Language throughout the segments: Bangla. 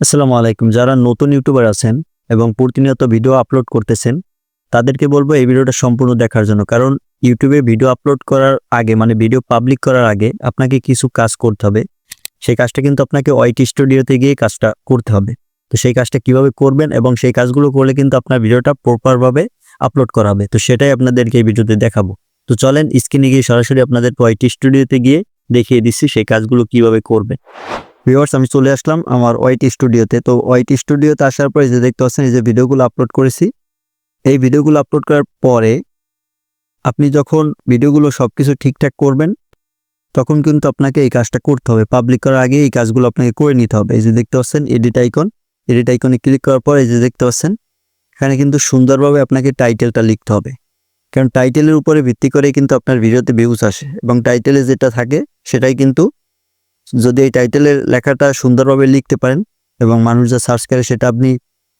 আসসালামু আলাইকুম। যারা নতুন ইউটিউবার আছেন এবং প্রতিনিয়ত ভিডিও আপলোড করতেছেন, তাদেরকে বলব এই ভিডিওটা সম্পূর্ণ দেখার জন্য। কারণ ইউটিউবে ভিডিও আপলোড করার আগে মানে ভিডিও পাবলিক করার আগে আপনাকে কিছু কাজ করতে হবে। সেই কাজটা কিন্তু আপনাকে ওয়াইটি স্টুডিওতে গিয়ে কাজটা করতে হবে। তো সেই কাজটা কীভাবে করবেন এবং সেই কাজগুলো করলে কিন্তু আপনার ভিডিওটা প্রপারভাবে আপলোড করা হবে। তো সেটাই আপনাদেরকে এই ভিডিওতে দেখাবো। তো চলেন স্ক্রিনে গিয়ে সরাসরি আপনাদের ওয়াইটি স্টুডিওতে গিয়ে দেখিয়ে দিচ্ছি সেই কাজগুলো কীভাবে করবেন। ভিউয়ার্স আমি চলে আসলাম আমার ওয়াইটি স্টুডিওতে তো ওয়াইটি স্টুডিওতে আসার পরে যে দেখতে পাচ্ছেন, এই যে ভিডিওগুলো আপলোড করেছি, এই ভিডিওগুলো আপলোড করার পরে আপনি যখন ভিডিওগুলো সব কিছু ঠিকঠাক করবেন, তখন কিন্তু আপনাকে এই কাজটা করতে হবে। পাবলিক করার আগে এই কাজগুলো আপনাকে করে নিতে হবে। এই যে দেখতে পাচ্ছেন এডিট আইকন এডিট আইকনে ক্লিক করার পর এই যে দেখতে পাচ্ছেন, এখানে কিন্তু সুন্দরভাবে আপনাকে টাইটেলটা লিখতে হবে। কারণ টাইটেলের উপরে ভিত্তি করে কিন্তু আপনার ভিডিওতে ভিউজ আসে এবং টাইটেলে যেটা থাকে, সেটাই কিন্তু যদি এই টাইটেলের লেখাটা সুন্দরভাবে লিখতে পারেন এবং মানুষ যা সার্চ করে সেটা আপনি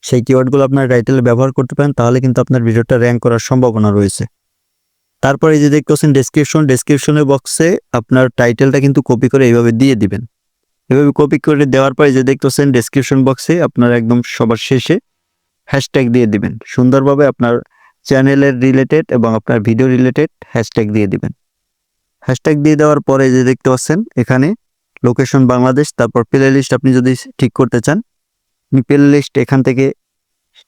সেই কিওয়ার্ডগুলো আপনার টাইটেলে ব্যবহার করতে পারেন, তাহলে কিন্তু আপনার ভিডিওটা র্যাঙ্ক করার সম্ভাবনা রয়েছে। তারপরে যে দেখতে পাচ্ছেন ডেসক্রিপশন ডেসক্রিপশনের বক্সে আপনার টাইটেলটা কিন্তু কপি করে এইভাবে দিয়ে দিবেন। এভাবে কপি করে দেওয়ার পরে যে দেখতে পাচ্ছেন ডেসক্রিপশন বক্সে আপনার একদম সবার শেষে হ্যাশট্যাগ দিয়ে দিবেন। সুন্দরভাবে আপনার চ্যানেলের রিলেটেড এবং আপনার ভিডিও রিলেটেড হ্যাশট্যাগ দিয়ে দিবেন। হ্যাশট্যাগ দিয়ে দেওয়ার পরে যে দেখতে পাচ্ছেন এখানে লোকেশন বাংলাদেশ তারপর প্লে লিস্ট আপনি যদি ঠিক করতে চান, আপনি প্লে লিস্ট এখান থেকে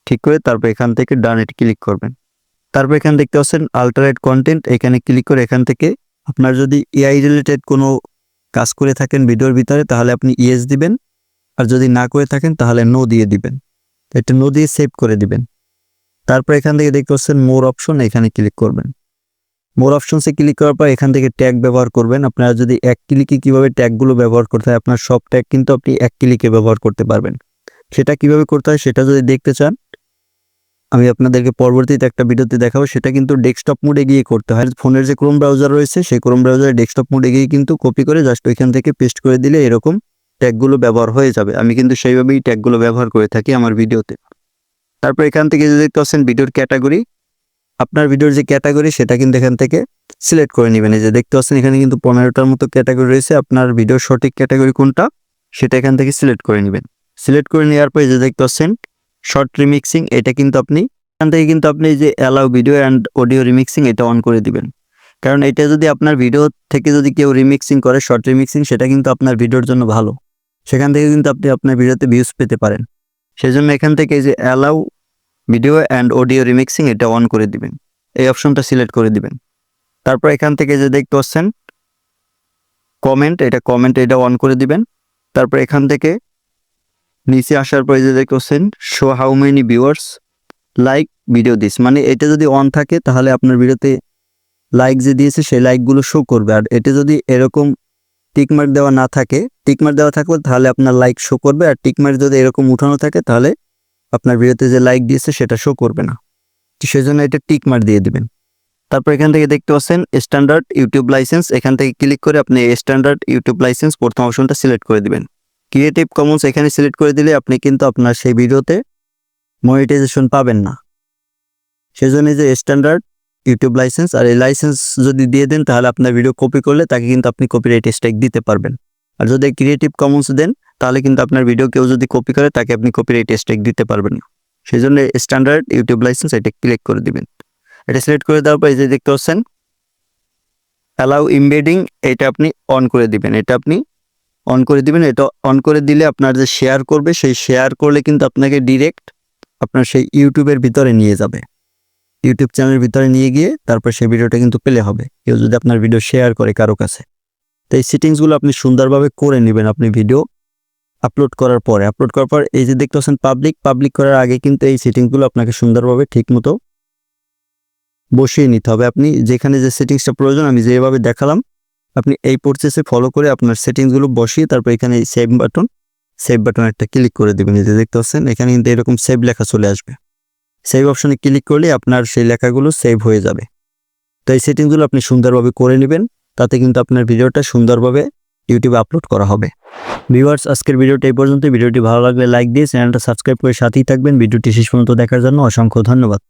ঠিক করে তারপর এখান থেকে ডানেট ক্লিক করবেন। তারপর এখানে দেখতে পাচ্ছেন আল্টারেট কন্টেন্ট এখানে ক্লিক করে এখান থেকে আপনার যদি এআই রিলেটেড কোনো কাজ করে থাকেন ভিডিওর ভিতরে, তাহলে আপনি ইয়েস দিবেন। আর যদি না করে থাকেন, তাহলে নো দিয়ে দিবেন। এটা নো দিয়ে সেভ করে দিবেন। তারপর এখান থেকে দেখতে পাচ্ছেন মোর অপশন এখানে ক্লিক করবেন। মোর অপশনসে ক্লিক করার পর এখান থেকে ট্যাগ ব্যবহার করবেন। আপনারা যদি এক ক্লিকে কীভাবে ট্যাগগুলো ব্যবহার করতে হয়, আপনার সব ট্যাগ কিন্তু আপনি এক ক্লিকে ব্যবহার করতে পারবেন। সেটা কীভাবে করতে হয়, সেটা যদি দেখতে চান, আমি আপনাদেরকে পরবর্তীতে একটা ভিডিওতে দেখাবো। সেটা কিন্তু ডেস্কটপ মোডে গিয়ে করতে হয়। ফোনের যে ক্রোম ব্রাউজার রয়েছে, সেই ক্রোম ব্রাউজারে ডেস্কটপ মোডে গিয়ে কিন্তু কপি করে জাস্ট ওইখান থেকে পেস্ট করে দিলে এরকম ট্যাগগুলো ব্যবহার হয়ে যাবে। আমি কিন্তু সেইভাবেই ট্যাগগুলো ব্যবহার করে থাকি আমার ভিডিওতে। তারপর এখান থেকে যদি দেখতে পাচ্ছেন ভিডিওর ক্যাটাগরি আপনার ভিডিওর যে ক্যাটাগরি সেটা কিন্তু এখান থেকে সিলেক্ট করে নেবেন। এই যে দেখতে পাচ্ছেন, এখানে কিন্তু পনেরোটার মতো ক্যাটাগরি রয়েছে। আপনার ভিডিওর সঠিক ক্যাটাগরি কোনটা, সেটা এখান থেকে সিলেক্ট করে নেবেন। সিলেক্ট করে নেওয়ার পরে যে দেখতে পাচ্ছেন শর্ট রিমিক্সিং এটা কিন্তু আপনি, এখান থেকে কিন্তু আপনি যে allow video and audio remixing এটা অন করে দিবেন। কারণ এটা যদি আপনার ভিডিও থেকে যদি কেউ রিমিক্সিং করে শর্ট রিমিক্সিং সেটা কিন্তু আপনার ভিডিওর জন্য ভালো। সেখান থেকে কিন্তু আপনি আপনার ভিডিওতে ভিউজ পেতে পারেন। সেজন্য এখান থেকে যে allow video and audio remixing এটা অন করে দিবেন। এই অপশনটা সিলেক্ট করে দিবেন। তারপর এখান থেকে যে দেখতে পাচ্ছেন কমেন্ট এটা কমেন্ট এটা অন করে দিবেন। তারপর এখান থেকে নিচে আসার পরে যে দেখতে পাচ্ছেন show how many viewers like video this মানে এটা যদি অন থাকে, তাহলে আপনার ভিডিওতে লাইক যে দিয়েছে, সেই লাইকগুলো শো করবে। আর এটা যদি এরকম টিকমার্ক দেওয়া না থাকে টিকমার্ক দেওয়া থাকবে তাহলে আপনার লাইক শো করবে। আর টিকমার্ক যদি এরকম উঠানো থাকে, তাহলে আপনার ভিডিওতে যে লাইক দিয়েছে সেটা শো করবে না। তো সেজন্য এটা টিক মার দিয়ে দিবেন। তারপর এখান থেকে দেখতে পাচ্ছেন স্ট্যান্ডার্ড ইউটিউব লাইসেন্স এখান থেকে ক্লিক করে আপনি স্ট্যান্ডার্ড ইউটিউব লাইসেন্স প্রথম অপশনটা সিলেক্ট করে দিবেন। ক্রিয়েটিভ কমন্স এখানে সিলেক্ট করে দিলে আপনি কিন্তু আপনার সেই ভিডিওতে মনিটাইজেশন পাবেন না। সেজন্য যে স্ট্যান্ডার্ড ইউটিউব লাইসেন্স আর এই লাইসেন্স যদি দিয়ে দেন তাহলে আপনার ভিডিও কপি করলে তাকে কিন্তু আপনি কপিরাইট স্ট্রাইক দিতে পারবেন। আর যদি ক্রিয়েটিভ কমন্স দেন, তাহলে কিন্তু আপনার ভিডিও কেউ যদি কপি করে, তাকে আপনি কপিরাইট স্ট্রাইক দিতে পারবেন। না সেই জন্য স্ট্যান্ডার্ড ইউটিউব লাইসেন্স এটা ক্লিক করে দিবেন। এটা সিলেক্ট করে দেওয়ার পর এই যে দেখতে পাচ্ছেন অ্যালাউ ইমবেডিং এটা আপনি অন করে দিবেন। এটা আপনি অন করে দিবেন। এটা অন করে দিলে আপনার যে শেয়ার করবে, সেই শেয়ার করলে কিন্তু আপনাকে ডিরেক্ট আপনার সেই ইউটিউবের ভিতরে নিয়ে যাবে। ইউটিউব চ্যানেলের ভিতরে নিয়ে গিয়ে তারপর সেই ভিডিওটা কিন্তু পেলে হবে। কেউ যদি আপনার ভিডিও শেয়ার করে কারও কাছে। তো এই সেটিংসগুলো আপনি সুন্দরভাবে করে নেবেন আপনি ভিডিও আপলোড করার পরে। আপলোড করার পর এই যে দেখতে পাচ্ছেন পাবলিক পাবলিক করার আগে কিন্তু এই সেটিংসগুলো আপনাকে সুন্দরভাবে ঠিকমতো বসিয়ে নিতে হবে। আপনি যেখানে যে সেটিংসটা প্রয়োজন আমি যেভাবে দেখালাম, আপনি এই প্রসেসে ফলো করে আপনার সেটিংসগুলো বসিয়ে তারপর এখানে সেভ বাটন সেভ বাটন একটা ক্লিক করে দেবেন। এই যে দেখতে পাচ্ছেন, এখানে কিন্তু এরকম সেভ লেখা চলে আসবে। সেভ অপশনে ক্লিক করলে আপনার সেই লেখাগুলো সেভ হয়ে যাবে। তো এই সেটিংসগুলো আপনি সুন্দরভাবে করে নেবেন। তাতে কিন্তু আপনার ভিডিওটা সুন্দরভাবে ইউটিউবে আপলোড করা হবে। ভিউয়ার্স আজকের ভিডিওটা এই পর্যন্ত ভিডিওটি ভালো লাগলে লাইক দিয়ে চ্যানেলটা সাবস্ক্রাইব করে সাথেই থাকবেন। ভিডিওটি শেষ পর্যন্ত দেখার জন্য অসংখ্য ধন্যবাদ।